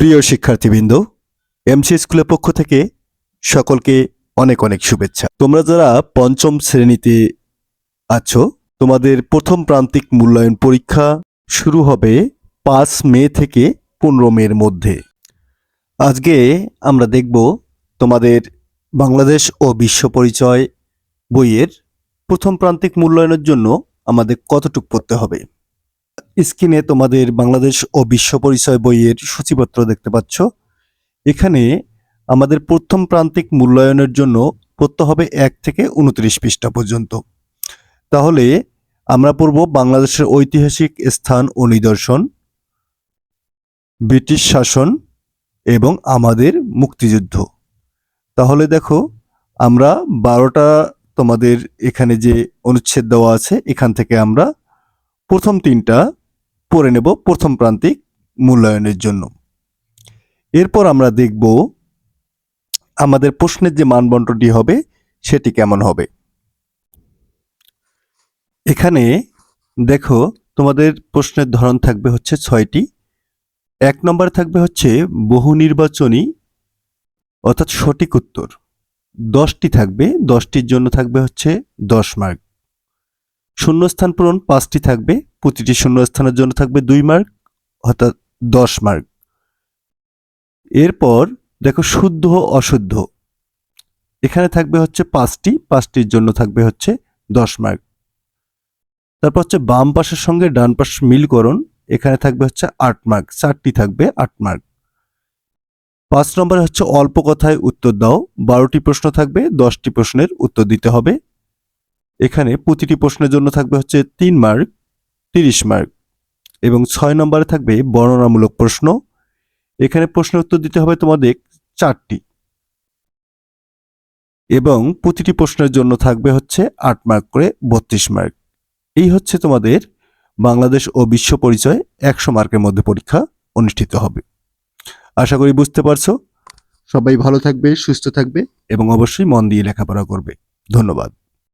প্রিয় শিক্ষার্থীবৃন্দ এমসি স্কুলের পক্ষ থেকে সকলকে অনেক অনেক শুভেচ্ছা। তোমরা যারা পঞ্চম শ্রেণীতে আছো, তোমাদের প্রথম প্রান্তিক মূল্যায়ন পরীক্ষা শুরু হবে পাঁচ মে থেকে পনেরো মের মধ্যে। আজকে আমরা দেখব তোমাদের বাংলাদেশ ও বিশ্ব পরিচয় বইয়ের প্রথম প্রান্তিক মূল্যায়নের জন্য আমাদের কতটুক পড়তে হবে। স্ক্রিনে তোমাদের বাংলাদেশ ও বিশ্ব পরিচয় বইয়ের সূচিপত্র দেখতে পাচ্ছ। এখানে আমাদের প্রথম প্রান্তিক মূল্যায়নের জন্য পড়তে হবে এক থেকে উনত্রিশ পৃষ্ঠা পর্যন্ত। তাহলে আমরা পড়ব বাংলাদেশের ঐতিহাসিক স্থান ও নিদর্শন, ব্রিটিশ শাসন এবং আমাদের মুক্তিযুদ্ধ। তাহলে দেখো, আমরা বারোটা তোমাদের এখানে যে অনুচ্ছেদ দেওয়া আছে, এখান থেকে আমরা প্রথম তিনটা পড়ে নেব প্রথম প্রান্তিক মূল্যায়নের জন্য। এরপর আমরা দেখব আমাদের প্রশ্নের যে মানবন্টনটি হবে, সেটি কেমন হবে? এখানে দেখো তোমাদের প্রশ্নের ধরন থাকবে হচ্ছে ছয়টি। এক নম্বর থাকবে হচ্ছে বহু নির্বাচনী অর্থাৎ সঠিক উত্তর। দশটি থাকবে, দশটির জন্য থাকবে হচ্ছে দশ মার্ক। শূন্যস্থান পূরণ পাঁচটি থাকবে, প্রতিটি শূন্যস্থানের জন্য থাকবে দুই মার্ক, অর্থাৎ দশ মার্ক। এরপর দেখো শুদ্ধ অশুদ্ধ। এখানে থাকবে হচ্ছে পাঁচটি, পাঁচটির জন্য থাকবে হচ্ছে দশ মার্ক। তারপর হচ্ছে বাম পাশের সঙ্গে ডান পাশ মিলকরণ এখানে থাকবে হচ্ছে আট মার্ক, চারটি থাকবে আট মার্ক। পাঁচ নম্বরে হচ্ছে অল্প কথায় উত্তর দাও, বারোটি প্রশ্ন থাকবে, দশটি প্রশ্নের উত্তর দিতে হবে। এখানে প্রতিটি প্রশ্নের জন্য থাকবে হচ্ছে তিন মার্ক তিরিশ মার্ক এবং ছয় নম্বরে থাকবে বর্ণনামূলক প্রশ্ন। এখানে প্রশ্নের উত্তর দিতে হবে তোমাদের চারটি এবং প্রতিটি প্রশ্নের জন্য থাকবে হচ্ছে আট মার্ক করে বত্রিশ মার্ক। এই হচ্ছে তোমাদের বাংলাদেশ ও বিশ্ব পরিচয় একশো মার্কের মধ্যে পরীক্ষা অনুষ্ঠিত হবে। আশা করি বুঝতে পারছ। সবাই ভালো থাকবে সুস্থ থাকবে। এবং অবশ্যই মন দিয়ে লেখাপড়া করবে। ধন্যবাদ।